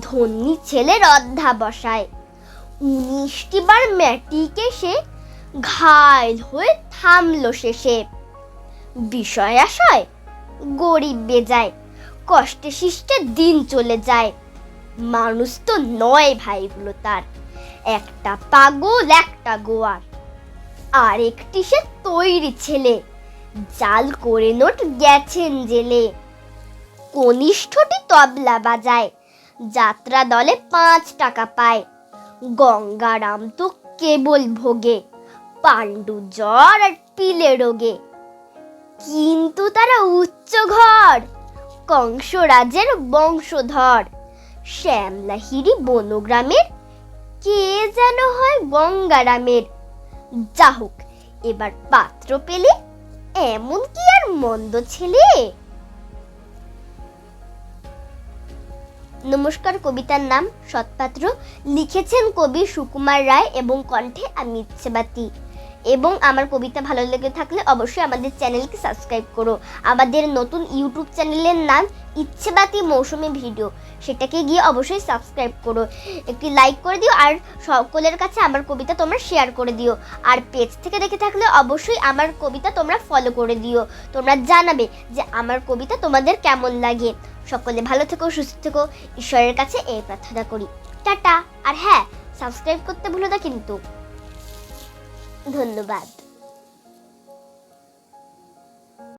ধন্যী ছেলের অধ্যা বসায়। উনিশটি বার ম্যাটিকে সে ঘায়ল হয়ে থামলো শেষে। বিষয় আশয়, গরিব বেজায়, কষ্টে শিষ্টে দিন চলে যায়। মানুষ তো নয় ভাইগুলো তার, একটা পাগল, একটা গোয়ার। আর একটি সে তৈরি ছেলে, জাল করে নোট গেছেন জেলে। কনিষ্ঠটি তবলা বাজায় যাত্রা দলে পাঁচ টাকা পায়। গঙ্গারাম তো কেবল ভোগে, পাণ্ডু জ্বর আর পিলে রোগে। কিন্তু তারা উচ্চ ঘর, কংসরাজের বংশধর। শ্যামলাহিরি বনগ্রামের, কে যেন হয় গঙ্গারামের। যা হোক এবার পাত্র পেলে এমন কি আর মন্দ ছেলে নমস্কার, কবিতার নাম সৎপাত্র। লিখেছেন কবি সুকুমার রায় এবং কণ্ঠে আমি ইচ্ছেবাতি। এবং আমার কবিতা ভালো লেগে থাকলে অবশ্যই আমাদের চ্যানেলকে সাবস্ক্রাইব করো। আমাদের নতুন ইউটিউব চ্যানেলের নাম ইচ্ছেবাতি মৌসুমি ভিডিও। সেটাকে গিয়ে অবশ্যই সাবস্ক্রাইব করো। একটি লাইক করে দিও আর সকলের কাছে আমার কবিতা তোমরা শেয়ার করে দিও। আর পেজ থেকে দেখে থাকলে অবশ্যই আমার কবিতা তোমরা ফলো করে দিও। তোমরা জানাবে যে আমার কবিতা তোমাদের কেমন লাগে। সকলে ভালো থেকো, সুস্থ থেকো। ঈশ্বরের কাছে এই প্রার্থনা করি। টাটা। আর হ্যাঁ সাবস্ক্রাইব করতে ভুলো না কিন্তু। ধন্যবাদ।